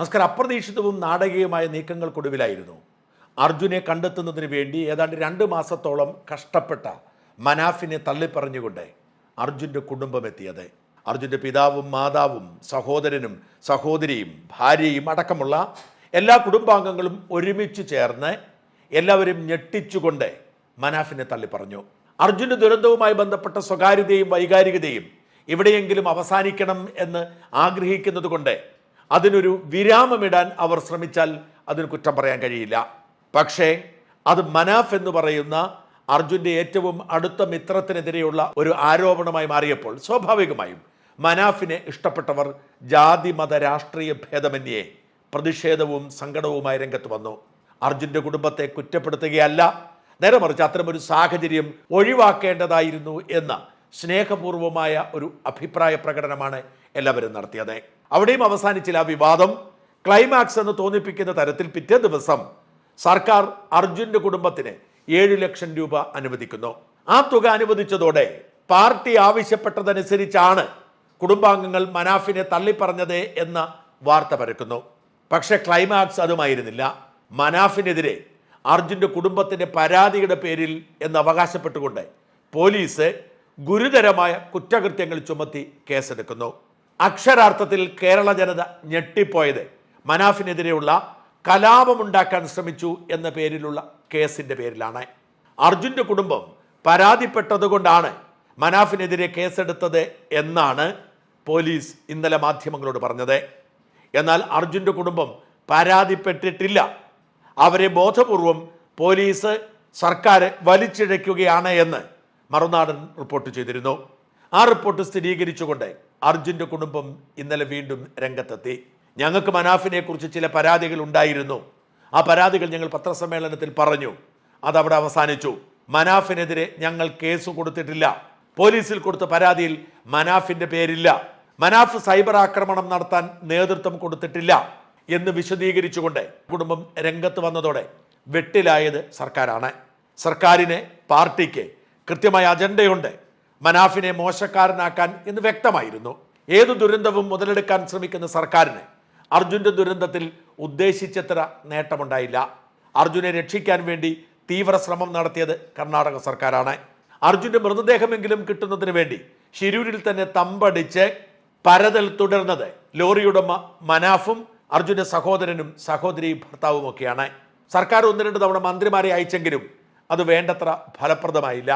നമസ്കാരം. അപ്രതീക്ഷിതവും നാടകീയമായ നീക്കങ്ങൾക്കൊടുവിലായിരുന്നു. അർജുനെ കണ്ടെത്തുന്നതിന് വേണ്ടി ഏതാണ്ട് രണ്ട് മാസത്തോളം കഷ്ടപ്പെട്ട മനാഫിനെ തള്ളിപ്പറഞ്ഞുകൊണ്ട് അർജുന്റെ കുടുംബം എത്തിയത്. അർജുന്റെ പിതാവും മാതാവും സഹോദരനും സഹോദരിയും ഭാര്യയും അടക്കമുള്ള എല്ലാ കുടുംബാംഗങ്ങളും ഒരുമിച്ച് ചേർന്ന് എല്ലാവരും ഞെട്ടിച്ചുകൊണ്ട് മനാഫിനെ തള്ളിപ്പറഞ്ഞു. അർജുന്റെ ദുരന്തവുമായി ബന്ധപ്പെട്ട സ്വകാര്യതയും വൈകാരികതയും എവിടെയെങ്കിലും അവസാനിക്കണം എന്ന് ആഗ്രഹിക്കുന്നത് കൊണ്ട് അതിനൊരു വിരാമമിടാൻ അവർ ശ്രമിച്ചാൽ അതിന് കുറ്റം പറയാൻ കഴിയില്ല. പക്ഷേ അത് മനാഫ് എന്ന് പറയുന്ന അർജുന്റെ ഏറ്റവും അടുത്ത മിത്രത്തിനെതിരെയുള്ള ഒരു ആരോപണമായി മാറിയപ്പോൾ സ്വാഭാവികമായും മനാഫിനെ ഇഷ്ടപ്പെട്ടവർ ജാതി മത രാഷ്ട്രീയ ഭേദമന്യേ പ്രതിഷേധവും സങ്കടവുമായി രംഗത്ത് വന്നു. അർജുന്റെ കുടുംബത്തെ കുറ്റപ്പെടുത്തുകയല്ല നേരെ മറിച്ച് അത്തരമൊരു സാഹചര്യം ഒഴിവാക്കേണ്ടതായിരുന്നു എന്ന സ്നേഹപൂർവമായ ഒരു അഭിപ്രായ പ്രകടനമാണ് എല്ലാവരും നടത്തിയത്. അവിടെയും അവസാനിച്ചില്ല ആ വിവാദം. ക്ലൈമാക്സ് എന്ന് തോന്നിപ്പിക്കുന്ന തരത്തിൽ പിറ്റേ ദിവസം സർക്കാർ അർജുന്റെ കുടുംബത്തിന് ഏഴു ലക്ഷം രൂപ അനുവദിക്കുന്നു. ആ തുക അനുവദിച്ചതോടെ പാർട്ടി ആവശ്യപ്പെട്ടതനുസരിച്ചാണ് കുടുംബാംഗങ്ങൾ മനാഫിനെ തള്ളിപ്പറഞ്ഞത് എന്ന വാർത്ത പരക്കുന്നു. പക്ഷെ ക്ലൈമാക്സ് അതുമായിരുന്നില്ല. മനാഫിനെതിരെ അർജുന്റെ കുടുംബത്തിന്റെ പരാതിയുടെ പേരിൽ എന്ന് അവകാശപ്പെട്ടുകൊണ്ട് പോലീസ് ഗുരുതരമായ കുറ്റകൃത്യങ്ങൾ ചുമത്തി കേസെടുക്കുന്നു. അക്ഷരാർത്ഥത്തിൽ കേരള ജനത ഞെട്ടിപ്പോയത് മനാഫിനെതിരെയുള്ള കലാപമുണ്ടാക്കാൻ ശ്രമിച്ചു എന്ന പേരിലുള്ള കേസിന്റെ പേരിലാണ്. അർജുന്റെ കുടുംബം പരാതിപ്പെട്ടതുകൊണ്ടാണ് മനാഫിനെതിരെ കേസെടുത്തത് എന്നാണ് പോലീസ് ഇന്നലെ മാധ്യമങ്ങളോട് പറഞ്ഞത്. എന്നാൽ അർജുന്റെ കുടുംബം പരാതിപ്പെട്ടിട്ടില്ല. അവരെ ബോധപൂർവം പോലീസ് സർക്കാർ വലിച്ചിഴയ്ക്കുകയാണ് എന്ന് മറുനാടൻ റിപ്പോർട്ട് ചെയ്തിരുന്നു. ആ റിപ്പോർട്ട് സ്ഥിരീകരിച്ചുകൊണ്ട് അർജുന്റെ കുടുംബം ഇന്നലെ വീണ്ടും രംഗത്തെത്തി. ഞങ്ങൾക്ക് മനാഫിനെക്കുറിച്ച് ചില പരാതികൾ ഉണ്ടായിരുന്നു. ആ പരാതികൾ ഞങ്ങൾ പത്രസമ്മേളനത്തിൽ പറഞ്ഞു. അതവിടെ അവസാനിച്ചു. മനാഫിനെതിരെ ഞങ്ങൾ കേസ് കൊടുത്തിട്ടില്ല. പോലീസിൽ കൊടുത്ത പരാതിയിൽ മനാഫിന്റെ പേരില്ല. മനാഫ് സൈബർ ആക്രമണം നടത്താൻ നേതൃത്വം കൊടുത്തിട്ടില്ല എന്ന് വിശദീകരിച്ചുകൊണ്ട് കുടുംബം രംഗത്ത് വന്നതോടെ വെട്ടിലായത് സർക്കാരാണ്. സർക്കാരിന് പാർട്ടിക്ക് കൃത്യമായ അജണ്ടയുണ്ട്. മനാഫിനെ മോശക്കാരനാക്കാൻ എന്ന് വ്യക്തമായിരുന്നു. ഏതു ദുരന്തവും മുതലെടുക്കാൻ ശ്രമിക്കുന്ന സർക്കാരിന് അർജുന്റെ ദുരന്തത്തിൽ ഉദ്ദേശിച്ചത്ര നേട്ടമുണ്ടായില്ല. അർജുനെ രക്ഷിക്കാൻ വേണ്ടി തീവ്ര ശ്രമം നടത്തിയത് കർണാടക സർക്കാരാണ്. അർജുന്റെ മൃതദേഹമെങ്കിലും കിട്ടുന്നതിന് വേണ്ടി ശിരൂരിൽ തന്നെ തമ്പടിച്ച് പരതൽ തുടർന്നത് ലോറിയുടമ മനാഫും അർജുന്റെ സഹോദരനും സഹോദരി ഭർത്താവും ഒക്കെയാണ് സർക്കാർ ഒന്ന് രണ്ട് തവണ മന്ത്രിമാരെ അയച്ചെങ്കിലും അത് വേണ്ടത്ര ഫലപ്രദമായില്ല.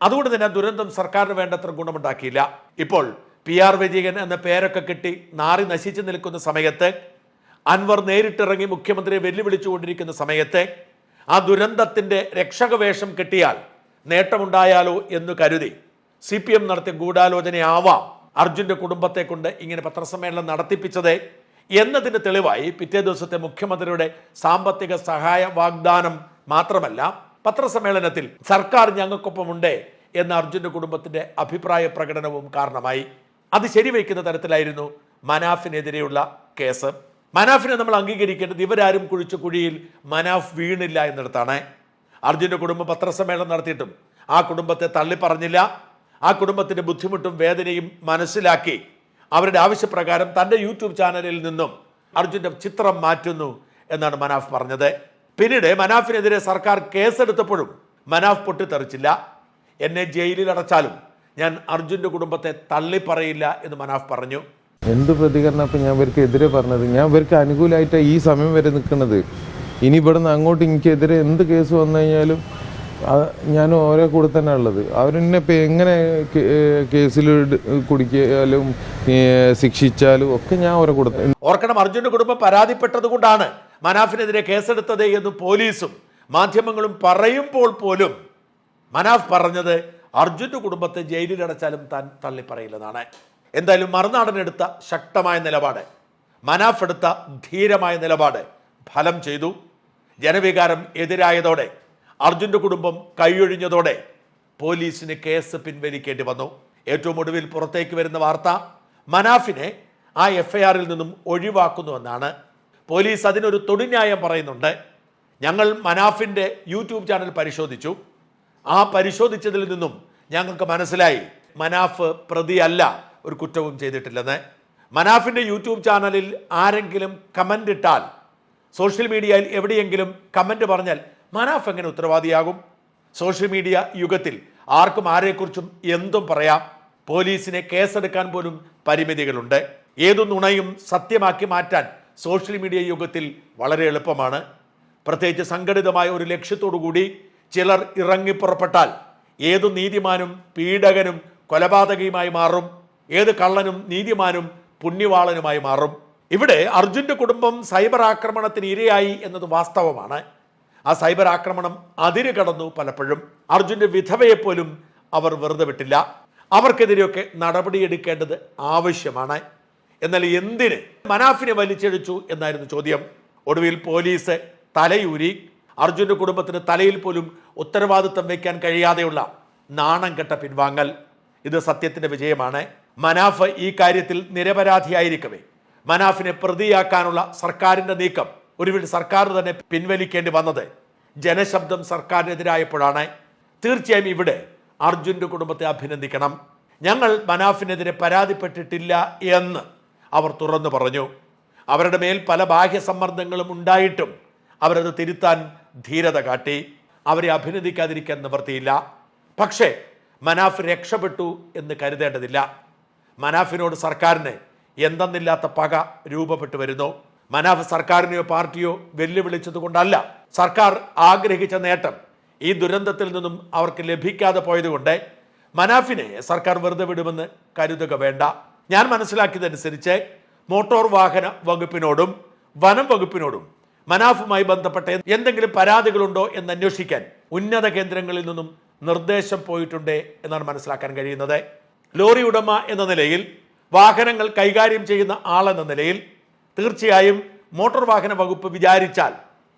അതുകൊണ്ട് തന്നെ ദുരന്തം സർക്കാരിന് വേണ്ടത്ര ഗുണമുണ്ടാക്കിയില്ല. ഇപ്പോൾ പി ആർ വിജയൻ എന്ന പേരൊക്കെ കിട്ടി നാറി നശിച്ചു നിൽക്കുന്ന സമയത്ത് അൻവർ നേരിട്ടിറങ്ങി മുഖ്യമന്ത്രിയെ വെല്ലുവിളിച്ചുകൊണ്ടിരിക്കുന്ന സമയത്ത് ആ ദുരന്തത്തിന്റെ രക്ഷകവേഷം കിട്ടിയാൽ നേട്ടമുണ്ടായാലോ എന്ന് കരുതി സി പി എം നടത്തിയ ഗൂഢാലോചനയാവാം അർജുന്റെ കുടുംബത്തെ കൊണ്ട് ഇങ്ങനെ പത്രസമ്മേളനം നടത്തിപ്പിച്ചത് എന്നതിന് തെളിവായി പിറ്റേ ദിവസത്തെ മുഖ്യമന്ത്രിയുടെ സാമ്പത്തിക സഹായ വാഗ്ദാനം മാത്രമല്ല പത്രസമ്മേളനത്തിൽ സർക്കാർ ഞങ്ങൾക്കൊപ്പമുണ്ട് എന്ന അർജുന്റെ കുടുംബത്തിന്റെ അഭിപ്രായ പ്രകടനവും കാരണമായി. അത് ശരിവയ്ക്കുന്ന തരത്തിലായിരുന്നു മനാഫിനെതിരെയുള്ള കേസ്. മനാഫിനെ നമ്മൾ അംഗീകരിക്കേണ്ടത് ഇവരാരും കുഴിച്ച കുഴിയിൽ മനാഫ് വീണില്ല എന്നിടത്താണ്. അർജുന്റെ കുടുംബം പത്രസമ്മേളനം നടത്തിയിട്ടും ആ കുടുംബത്തെ തള്ളിപ്പറഞ്ഞില്ല ആ കുടുംബത്തിന്റെ ബുദ്ധിമുട്ടും വേദനയും മനസ്സിലാക്കി അവരുടെ ആവശ്യപ്രകാരം തന്റെ യൂട്യൂബ് ചാനലിൽ നിന്നും അർജുന്റെ ചിത്രം മാറ്റുന്നു എന്നാണ് മനാഫ് പറഞ്ഞത്. പിന്നീട് മനാഫിനെതിരെ സർക്കാർ കേസെടുത്തപ്പോഴും മനാഫ് പൊട്ടിത്തെറിച്ചില്ല. എന്നെ ജയിലിൽ അടച്ചാലും ഞാൻ അർജുന്റെ കുടുംബത്തെ തള്ളിപ്പറയില്ല എന്ന് മനാഫ് പറഞ്ഞു. എന്ത് പ്രതികരണം ഇപ്പം ഞാൻ ഇവർക്ക് എതിരെ പറഞ്ഞത്? ഞാൻ ഇവർക്ക് അനുകൂലമായിട്ടാണ് ഈ സമയം വരെ നിൽക്കുന്നത്. ഇനി ഇവിടുന്ന് അങ്ങോട്ട് എനിക്കെതിരെ എന്ത് കേസ് വന്നു കഴിഞ്ഞാലും ഞാനും ഞാൻ ഓരോ കൂടെ തന്നെ ഉള്ളത്. അവരെന്നെ ഇപ്പം എങ്ങനെ കേസിൽ കുടിക്കാലും ശിക്ഷിച്ചാലും ഒക്കെ ഞാൻ ഓരോ കൂടെ ഓർക്കണം അർജുന്റെ കുടുംബം പരാതിപ്പെട്ടത് കൊണ്ടാണ് മനാഫിനെതിരെ കേസെടുത്തത് എന്ന് പോലീസും മാധ്യമങ്ങളും പറയുമ്പോൾ പോലും മനാഫ് പറഞ്ഞത് അർജുന്റെ കുടുംബത്തെ ജയിലിലടച്ചാലും താൻ തള്ളിപ്പറയില്ലെന്നാണ്. എന്തായാലും മറുനാടനെടുത്ത ശക്തമായ നിലപാട്. മനാഫ് എടുത്ത ധീരമായ നിലപാട് ഫലം ചെയ്തു. ജനവികാരം എതിരായതോടെ അർജുന്റെ കുടുംബം കൈയൊഴിഞ്ഞതോടെ പോലീസിന് കേസ് പിൻവലിക്കേണ്ടി വന്നു. ഏറ്റവും ഒടുവിൽ പുറത്തേക്ക് വരുന്ന വാർത്ത മനാഫിനെ ആ എഫ്ഐആറിൽ നിന്നും ഒഴിവാക്കുന്നുവെന്നാണ് പോലീസ് അതിനൊരു തൊടിന്യായം പറയുന്നുണ്ട്. ഞങ്ങൾ മനാഫിന്റെ യൂട്യൂബ് ചാനൽ പരിശോധിച്ചു. ആ പരിശോധിച്ചതിൽ നിന്നും ഞങ്ങൾക്ക് മനസ്സിലായി മനാഫ് പ്രതിയല്ല ഒരു കുറ്റവും ചെയ്തിട്ടില്ലെന്ന്. മനാഫിന്റെ യൂട്യൂബ് ചാനലിൽ ആരെങ്കിലും കമന്റ് ഇട്ടാൽ സോഷ്യൽ മീഡിയയിൽ എവിടെയെങ്കിലും കമന്റ് പറഞ്ഞാൽ മനാഫ് എങ്ങനെ ഉത്തരവാദിയാകും? സോഷ്യൽ മീഡിയ യുഗത്തിൽ ആർക്കും ആരെക്കുറിച്ചും എന്തും പറയാം. പോലീസിനെ കേസെടുക്കാൻ പോലും പരിമിതികളുണ്ട്. ഏതു നുണയും സത്യമാക്കി മാറ്റാൻ സോഷ്യൽ മീഡിയ യുഗത്തിൽ വളരെ എളുപ്പമാണ്. പ്രത്യേകിച്ച് സംഘടിതമായ ഒരു ലക്ഷ്യത്തോടു കൂടി ചിലർ ഇറങ്ങിപ്പുറപ്പെട്ടാൽ ഏത് നീതിമാനും പീഡകനും കൊലപാതകയുമായി മാറും ഏത് കള്ളനും നീതിമാനും പുണ്യവാളനുമായി മാറും. ഇവിടെ അർജുന്റെ കുടുംബം സൈബർ ആക്രമണത്തിന് ഇരയായി എന്നത് വാസ്തവമാണ്. ആ സൈബർ ആക്രമണം അതിര് കടന്നു പലപ്പോഴും. അർജുന്റെ വിധവയെപ്പോലും അവർ വെറുതെ വിട്ടില്ല. അവർക്കെതിരെയൊക്കെ നടപടിയെടുക്കേണ്ടത് ആവശ്യമാണ്. എന്നാൽ എന്തിന് മനാഫിനെ വലിച്ചെഴിച്ചു എന്നായിരുന്നു ചോദ്യം. ഒടുവിൽ പോലീസ് തലയൂരി. അർജുന്റെ കുടുംബത്തിന് തലയിൽ പോലും ഉത്തരവാദിത്തം വയ്ക്കാൻ കഴിയാതെയുള്ള നാണം കെട്ട പിൻവാങ്ങൽ. ഇത് സത്യത്തിന്റെ വിജയമാണ്. മനാഫ് ഈ കാര്യത്തിൽ നിരപരാധിയായിരിക്കവേ. മനാഫിനെ പ്രതിയാക്കാനുള്ള സർക്കാരിന്റെ നീക്കം. ഒടുവിൽ സർക്കാർ തന്നെ പിൻവലിക്കേണ്ടി വന്നത് ജനശബ്ദം സർക്കാരിനെതിരായപ്പോഴാണ്. തീർച്ചയായും ഇവിടെ അർജുന്റെ കുടുംബത്തെ അഭിനന്ദിക്കണം. ഞങ്ങൾ മനാഫിനെതിരെ പരാതിപ്പെട്ടിട്ടില്ല എന്ന്. അവർ തുറന്നു പറഞ്ഞു. അവരുടെ മേൽ പല ബാഹ്യ സമ്മർദ്ദങ്ങളും ഉണ്ടായിട്ടും അവരത് തിരുത്താൻ ധീരത കാട്ടി. അവരെ അഭിനന്ദിക്കാതിരിക്കാൻ നിവർത്തിയില്ല. പക്ഷേ മനാഫ് രക്ഷപ്പെട്ടു എന്ന് കരുതേണ്ടതില്ല. മനാഫിനോട് സർക്കാരിന് എന്തെന്നില്ലാത്ത പക രൂപപ്പെട്ടു വരുന്നു. മനാഫ് സർക്കാരിനെയോ പാർട്ടിയോ വെല്ലുവിളിച്ചത് കൊണ്ടല്ല. സർക്കാർ ആഗ്രഹിച്ച നേട്ടം ഈ ദുരന്തത്തിൽ നിന്നും അവർക്ക് ലഭിക്കാതെ പോയതുകൊണ്ട് മനാഫിനെ സർക്കാർ വെറുതെ വിടുമെന്ന് കരുതുക വേണ്ട. ഞാൻ മനസ്സിലാക്കിയതനുസരിച്ച് മോട്ടോർ വാഹന വകുപ്പിനോടും വനം വകുപ്പിനോടും മനാഫുമായി ബന്ധപ്പെട്ട എന്തെങ്കിലും പരാതികളുണ്ടോ എന്ന് അന്വേഷിക്കാൻ ഉന്നത കേന്ദ്രങ്ങളിൽ നിന്നും നിർദ്ദേശം പോയിട്ടുണ്ട് എന്നാണ് മനസ്സിലാക്കാൻ കഴിയുന്നത്. ലോറി ഉടമ എന്ന നിലയിൽ വാഹനങ്ങൾ കൈകാര്യം ചെയ്യുന്ന ആളെന്ന നിലയിൽ തീർച്ചയായും മോട്ടോർ വാഹന വകുപ്പ് വിചാരിച്ചാൽ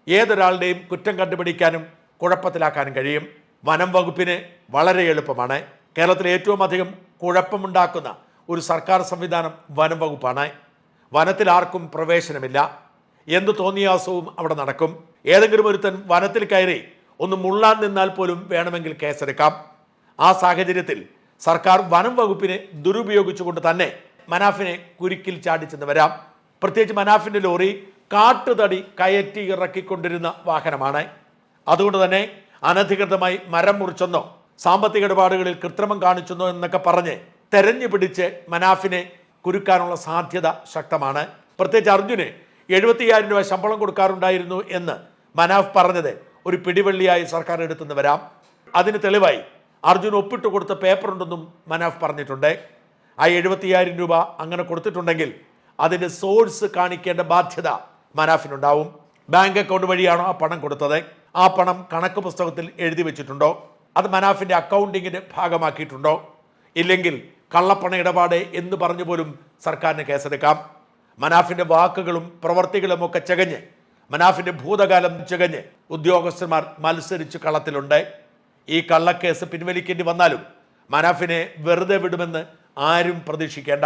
ഏതൊരാളുടെയും കുറ്റം കണ്ടുപിടിക്കാനും കുഴപ്പത്തിലാക്കാനും കഴിയും. വനം വകുപ്പിന് വളരെ എളുപ്പമാണ്. കേരളത്തിൽ ഏറ്റവും അധികം കുഴപ്പമുണ്ടാക്കുന്ന ഒരു സർക്കാർ സംവിധാനം വനം വകുപ്പാണ്. വനത്തിൽ ആർക്കും പ്രവേശനമില്ല. എന്ത് തോന്നിയാസവും അവിടെ നടക്കും. ഏതെങ്കിലും ഒരുത്തൻ വനത്തിൽ കയറി ഒന്ന് മുള്ളാൻ നിന്നാൽ പോലും വേണമെങ്കിൽ കേസെടുക്കാം. ആ സാഹചര്യത്തിൽ സർക്കാർ വനം വകുപ്പിനെ ദുരുപയോഗിച്ചുകൊണ്ട് തന്നെ മനാഫിനെ കുരുക്കിൽ ചാടിച്ചെന്ന് വരാം. പ്രത്യേകിച്ച് മനാഫിന്റെ ലോറി കാട്ടുതടി കയറ്റി ഇറക്കിക്കൊണ്ടിരുന്ന വാഹനമാണ്. അതുകൊണ്ട് തന്നെ അനധികൃതമായി മരം മുറിച്ചെന്നോ സാമ്പത്തിക ഇടപാടുകളിൽ കൃത്രിമം കാണിച്ചെന്നോ എന്നൊക്കെ പറഞ്ഞ് തെരഞ്ഞു പിടിച്ച് മനാഫിനെ കുരുക്കാനുള്ള സാധ്യത ശക്തമാണ്. പ്രത്യേകിച്ച് അർജുന് എഴുപത്തിയായിരം രൂപ ശമ്പളം കൊടുക്കാറുണ്ടായിരുന്നു എന്ന് മനാഫ് പറഞ്ഞത് ഒരു പിടിവള്ളിയായി സർക്കാർ എടുത്തുനിന്ന് വരാം. അതിന് തെളിവായി അർജുൻ ഒപ്പിട്ട് കൊടുത്ത പേപ്പർ ഉണ്ടെന്നും മനാഫ് പറഞ്ഞിട്ടുണ്ട്. ആ എഴുപത്തിയ്യായിരം രൂപ അങ്ങനെ കൊടുത്തിട്ടുണ്ടെങ്കിൽ അതിന്റെ സോഴ്സ് കാണിക്കേണ്ട ബാധ്യത മനാഫിനുണ്ടാവും. ബാങ്ക് അക്കൗണ്ട് വഴിയാണോ ആ പണം കൊടുത്തത്? ആ പണം കണക്ക് പുസ്തകത്തിൽ എഴുതി വെച്ചിട്ടുണ്ടോ? അത് മനാഫിന്റെ അക്കൗണ്ടിങ്ങിന്റെ ഭാഗമാക്കിയിട്ടുണ്ടോ? ഇല്ലെങ്കിൽ കള്ളപ്പണ ഇടപാട് എന്ന് പറഞ്ഞു പോലും സർക്കാരിന് കേസെടുക്കാം. മനാഫിന്റെ വാക്കുകളും പ്രവർത്തികളും ഒക്കെ ചകഞ്ഞ് മനാഫിന്റെ ഭൂതകാലം ചകഞ്ഞ് ഉദ്യോഗസ്ഥന്മാർ മത്സരിച്ച് കള്ളത്തിലുണ്ട്. ഈ കള്ളക്കേസ് പിൻവലിക്കേണ്ടി വന്നാലും മനാഫിനെ വെറുതെ വിടുമെന്ന് ആരും പ്രതീക്ഷിക്കേണ്ട.